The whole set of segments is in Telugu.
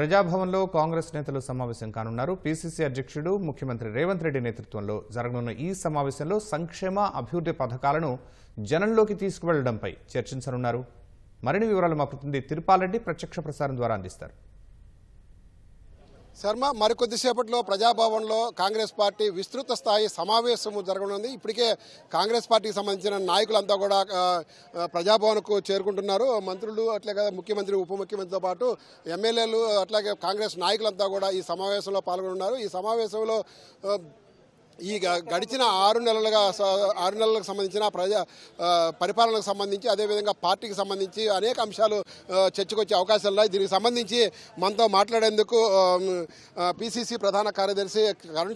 ప్రజాభవన్లో కాంగ్రెస్ నేతలు సమావేశం కానున్నారు. పీసీసీ అధ్యక్షుడు ముఖ్యమంత్రి రేవంత్ రెడ్డి నేతృత్వంలో జరగనున్న ఈ సమావేశంలో సంక్షేమ అభివృద్ధి పథకాలను జనంలోకి తీసుకువెళ్ళడంపై చర్చించనున్నారు. మరిన్ని వివరాలు మా ప్రతినిధి తిరుపాలరెడ్డి ప్రత్యక్ష ప్రసారం ద్వారా అందిస్తారు. శర్మ మరికొద్దిసేపట్లో ప్రజాభవన్లో కాంగ్రెస్ పార్టీ విస్తృత స్థాయి సమావేశం జరగనుంది. ఇప్పటికే కాంగ్రెస్ పార్టీకి సంబంధించిన నాయకులంతా కూడా ప్రజాభవన్కు చేరుకుంటున్నారు. మంత్రులు అట్లే కదా ముఖ్యమంత్రి ఉప ముఖ్యమంత్రితో పాటు ఎమ్మెల్యేలు అట్లాగే కాంగ్రెస్ నాయకులంతా కూడా ఈ సమావేశంలో పాల్గొన్నారు ఈ సమావేశంలో ఈ గ- గడిచిన ఆరు నెలలుగా స- ఆరు నెలలకు సంబంధించిన ప్రజా పరిపాలనకు సంబంధించి అదేవిధంగా పార్టీకి సంబంధించి అనేక అంశాలు చర్చకొచ్చే అవకాశాలు ఉన్నాయి. దీనికి సంబంధించి మనతో మాట్లాడేందుకు పిసిసి ప్రధాన కార్యదర్శి కరుణ్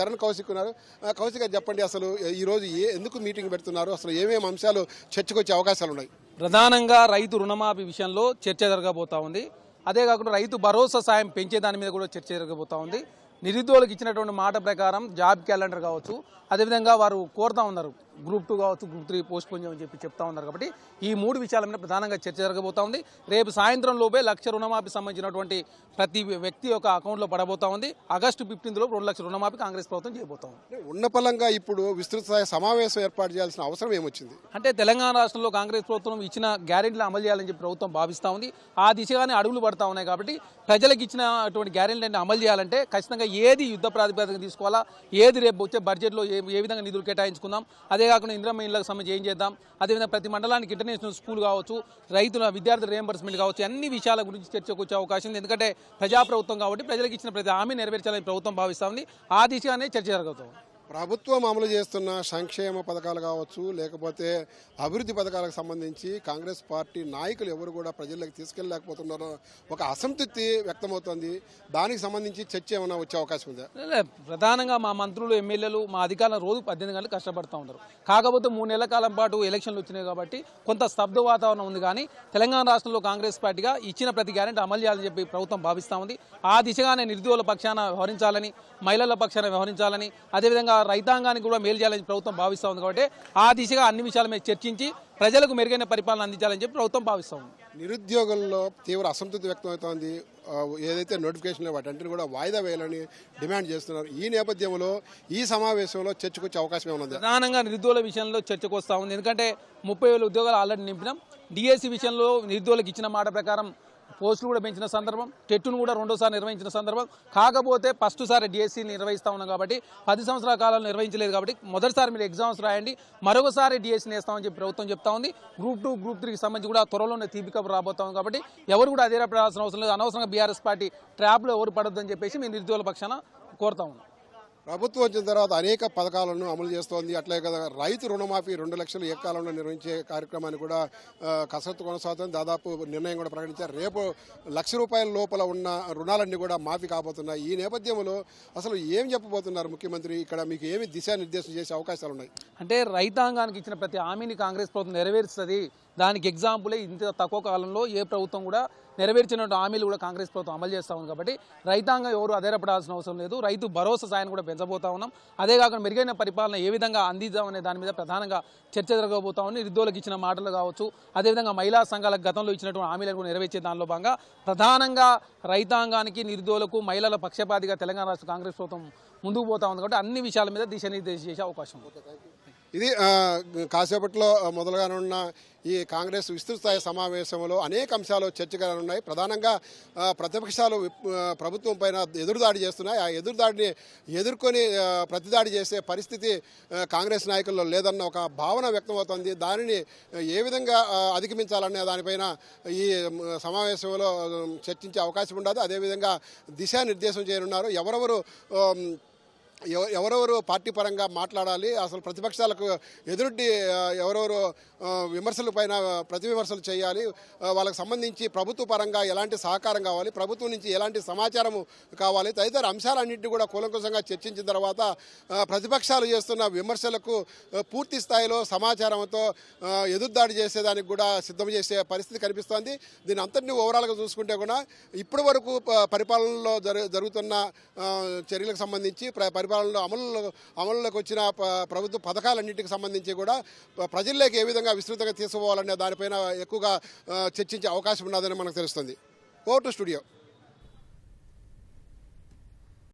చరణ్ కౌశిక్ ఉన్నారు. కౌశిక్ చెప్పండి అసలు ఈరోజు ఏ ఎందుకు మీటింగ్ పెడుతున్నారు? అసలు ఏమేమి అంశాలు చర్చకొచ్చే అవకాశాలు ఉన్నాయి? ప్రధానంగా రైతు రుణమాఫీ విషయంలో చర్చ జరగబోతా ఉంది. అదే కాకుండా రైతు భరోసా సాయం పెంచే దాని మీద కూడా చర్చ జరగబోతా ఉంది. నిరుద్యోగులకు ఇచ్చినటువంటి మాట ప్రకారం జాబ్ క్యాలెండర్ కావచ్చు. అదేవిధంగా వారు కోరుతా ఉన్నారు. గ్రూప్ టూ కావచ్చు గ్రూప్ త్రీ పోస్ట్ పోన్ చేయమని చెప్పి చెప్తా ఉన్నారు కాబట్టి ఈ మూడు విషయాల మీద ప్రధానంగా చర్చ జరగబోతా ఉంది. రేపు సాయంత్రం లోపే లక్ష రుణమాఫీ సంబంధించినటువంటి ప్రతి వ్యక్తి యొక్క అకౌంట్లో పడబోతా ఉంది. ఆగస్టు ఫిఫ్టీన్త్లో రెండు లక్షల రుణమాఫీ కాంగ్రెస్ ప్రభుత్వం చేయబోతా ఉంది. ఉన్నపలంగా ఇప్పుడు విస్తృత స్థాయి సమావేశం ఏర్పాటు చేయాల్సిన అవసరం ఏమొచ్చింది? అంటే తెలంగాణ రాష్ట్రంలో కాంగ్రెస్ ప్రభుత్వం ఇచ్చిన గ్యారెంటీలు అమలు చేయాలని చెప్పి ప్రభుత్వం భావిస్తూ ఉంది. ఆ దిశగానే అడుగులు పడతా ఉన్నాయి కాబట్టి ప్రజలకు ఇచ్చిన అటువంటి గ్యారెంటీని అమలు చేయాలంటే ఖచ్చితంగా ఏది యుద్ధ ప్రాతిపదికన తీసుకోవాలా? ఏది రేపు వచ్చే బడ్జెట్లో ఏ విధంగా నిధులు కేటాయించుకుందాం? అదే అంతేకాకుండా ఇందిరమ్మ ఇళ్ళకు సంబంధించి ఏం చేద్దాం? అదేవిధంగా ప్రతి మండలానికి ఇంటర్నేషనల్ స్కూల్ కావచ్చు రైతుల విద్యార్థి రియంబర్స్మెంట్ కావచ్చు అన్ని విషయాల గురించి చర్చకు వచ్చే అవకాశం ఉంది. ఎందుకంటే ప్రజాప్రభుత్వం కాబట్టి ప్రజలకు ఇచ్చిన ప్రతి హామీ నెరవేర్చాలని ప్రభుత్వం భావిస్తా ఉంది. ఆ దిశగానే చర్చ జరుగుతుంది ప్రభుత్వం అమలు చేస్తున్న సంక్షేమ పథకాలు కావచ్చు లేకపోతే అభివృద్ధి పథకాలకు సంబంధించి కాంగ్రెస్ పార్టీ నాయకులు ఎవరు కూడా ప్రజల్లోకి తీసుకెళ్ళలేకపోతున్నారో ఒక అసంతృప్తి వ్యక్తమవుతోంది. దానికి సంబంధించి చర్చ ఏమైనా వచ్చే అవకాశం ఉందా? లే, ప్రధానంగా మా మంత్రులు ఎమ్మెల్యేలు మా అధికారులు రోజు పద్దెనిమిది గంటలు కష్టపడుతూ ఉంటారు కాకపోతే మూడు నెలల కాలం పాటు ఎలక్షన్లు వచ్చినాయి కాబట్టి కొంత స్తబ్ద వాతావరణం ఉంది కానీ తెలంగాణ రాష్ట్రంలో కాంగ్రెస్ పార్టీగా ఇచ్చిన ప్రతి గ్యారెంటీ అమలు చేయాలని చెప్పి ప్రభుత్వం భావిస్తూ ఉంది. ఆ దిశగానే నిరుద్యోగుల పక్షాన వ్యవహరించాలని మహిళల పక్షాన వ్యవహరించాలని అదేవిధంగా రైతాంగానికి కూడా మేలు చేయాలని ప్రభుత్వం భావిస్తూ ఉంది కాబట్టి ఆ దిశగా అన్ని విషయాల మీద చర్చించి ప్రజలకు మెరుగైన పరిపాలన అందించాలని చెప్పి ప్రభుత్వం భావిస్తూ ఉంది. నిరుద్యోగుల్లో తీవ్ర అసంతృప్తి వ్యక్తమవుతోంది ఆ, ఏదైతే నోటిఫికేషన్లు వాటంటిని కూడా వాయిదా వేయాలని డిమాండ్ చేస్తున్నారు. ఈ నేపథ్యంలో ఈ సమావేశంలో చర్చకొచ్చే అవకాశం ఉందా? ప్రధానంగా నిరుద్యోగుల విషయంలో చర్చకు వస్తూ ఉంది. ఎందుకంటే ముప్పై వేల ఉద్యోగాలు ఆల్రెడీ నింపినాం. డిఎస్సి విషయంలో నిరుద్యోగులకు ఇచ్చిన మాట ప్రకారం పోస్టులు కూడా పెంచిన సందర్భం టెట్టును కూడా రెండోసారి నిర్వహించిన సందర్భం. కాకపోతే ఫస్ట్ సారి డిఎస్సీని నిర్వహిస్తూ ఉన్నాం కాబట్టి పది సంవత్సరాల కాలంలో నిర్వహించలేదు కాబట్టి మొదటిసారి మీరు ఎగ్జామ్స్ రాయండి మరొకసారి డిఎస్సీని వేస్తామని చెప్పి ప్రభుత్వం చెప్తా ఉంది. గ్రూప్ టూ గ్రూప్ త్రీకి సంబంధించి కూడా త్వరలోనే తీపికపు రాబోతాం కాబట్టి ఎవరు కూడా అదే పడాల్సిన అవసరం లేదు. అనవసరంగా బీఆర్ఎస్ పార్టీ ట్రాప్లో ఎవరు పడొద్దని చెప్పేసి మేము నిరుద్యోగుల పక్షాన కోరుతా ఉన్నాం. ప్రభుత్వం వచ్చిన తర్వాత అనేక పథకాలను అమలు చేస్తోంది. అట్లే కదా రైతు రుణమాఫీ రెండు లక్షలు ఏకాలంలో నిర్వహించే కార్యక్రమాన్ని కూడా కసరత్తు కొనసాగుతుంది. దాదాపు నిర్ణయం కూడా ప్రకటించారు. రేపు లక్ష రూపాయల లోపల ఉన్న రుణాలన్నీ కూడా మాఫీ కాబోతున్నాయి. ఈ నేపథ్యంలో అసలు ఏం చెప్పబోతున్నారు ముఖ్యమంత్రి? ఇక్కడ మీకు ఏమి దిశానిర్దేశం చేసే అవకాశాలు ఉన్నాయి? అంటే రైతాంగానికి ఇచ్చిన ప్రతి హామీని కాంగ్రెస్ ప్రభుత్వం నెరవేరుస్తుంది. దానికి ఎగ్జాంపులే ఇంత తక్కువ కాలంలో ఏ ప్రభుత్వం కూడా నెరవేర్చిన హామీలు కూడా కాంగ్రెస్ ప్రభుత్వం అమలు చేస్తూ ఉంది కాబట్టి రైతాంగం ఎవరు అధైరపడాల్సిన అవసరం లేదు. రైతు భరోసా సాయాన్ని కూడా పెంచబోతా ఉన్నాం. అదే కాకుండా మెరుగైన పరిపాలన ఏ విధంగా అందిద్దామనే దాని మీద ప్రధానంగా చర్చ జరగబోతా ఉంది. నిరుద్యోగులకు ఇచ్చిన మాటలు కావచ్చు అదేవిధంగా మహిళా సంఘాలకు గతంలో ఇచ్చినటువంటి హామీలను కూడా నెరవేర్చే దానిలో భాగంగా ప్రధానంగా రైతాంగానికి నిరుద్యోగులకు మహిళల పక్షపాతిగా తెలంగాణ రాష్ట్ర కాంగ్రెస్ ప్రభుత్వం ముందుకు పోతా ఉంది కాబట్టి అన్ని విషయాల మీద దిశానిర్దేశం చేసే అవకాశం ఇది కాసేపట్లో మొదలుగానున్న ఈ కాంగ్రెస్ విస్తృత స్థాయి సమావేశంలో అనేక అంశాలు చర్చగా ఉన్నాయి ప్రధానంగా ప్రతిపక్షాలు ప్రభుత్వం పైన ఎదురుదాడి చేస్తున్నాయి. ఆ ఎదురుదాడిని ఎదుర్కొని ప్రతిదాడి చేసే పరిస్థితి కాంగ్రెస్ నాయకుల్లో లేదన్న ఒక భావన వ్యక్తమవుతోంది. దానిని ఏ విధంగా అధిగమించాలనే దానిపైన ఈ సమావేశంలో చర్చించే అవకాశం ఉండదు. అదేవిధంగా దిశానిర్దేశం చేయనున్నారు. ఎవరెవరు ఎవరెవరు పార్టీ పరంగా మాట్లాడాలి అసలు ప్రతిపక్షాలకు ఎదురుడ్డి ఎవరెవరు విమర్శల పైన ప్రతి విమర్శలు చేయాలి వాళ్ళకి సంబంధించి ప్రభుత్వ పరంగా ఎలాంటి సహకారం కావాలి ప్రభుత్వం నుంచి ఎలాంటి సమాచారం కావాలి తదితర అంశాలన్నింటినీ కూడా కూలంకుశంగా చర్చించిన తర్వాత ప్రతిపక్షాలు చేస్తున్న విమర్శలకు పూర్తి స్థాయిలో సమాచారంతో ఎదురుదాడి చేసేదానికి కూడా సిద్ధం చేసే పరిస్థితి కనిపిస్తోంది. దీని అంతటినీ ఓవరాల్గా చూసుకుంటే కూడా ఇప్పటి వరకు పరిపాలనలో జరుగుతున్న చర్యలకు సంబంధించి పరిపాలనలో అమలు అమలులోకి వచ్చిన ప- ప్రభుత్వ పథకాలన్నింటికి సంబంధించి కూడా ప్రజల్లోకి ఏ విధంగా విస్తృతంగా తీసుకోవాలనే దానిపైన ఎక్కువగా చర్చించే అవకాశం ఉన్నదని మనకు తెలుస్తుంది. Over to studio.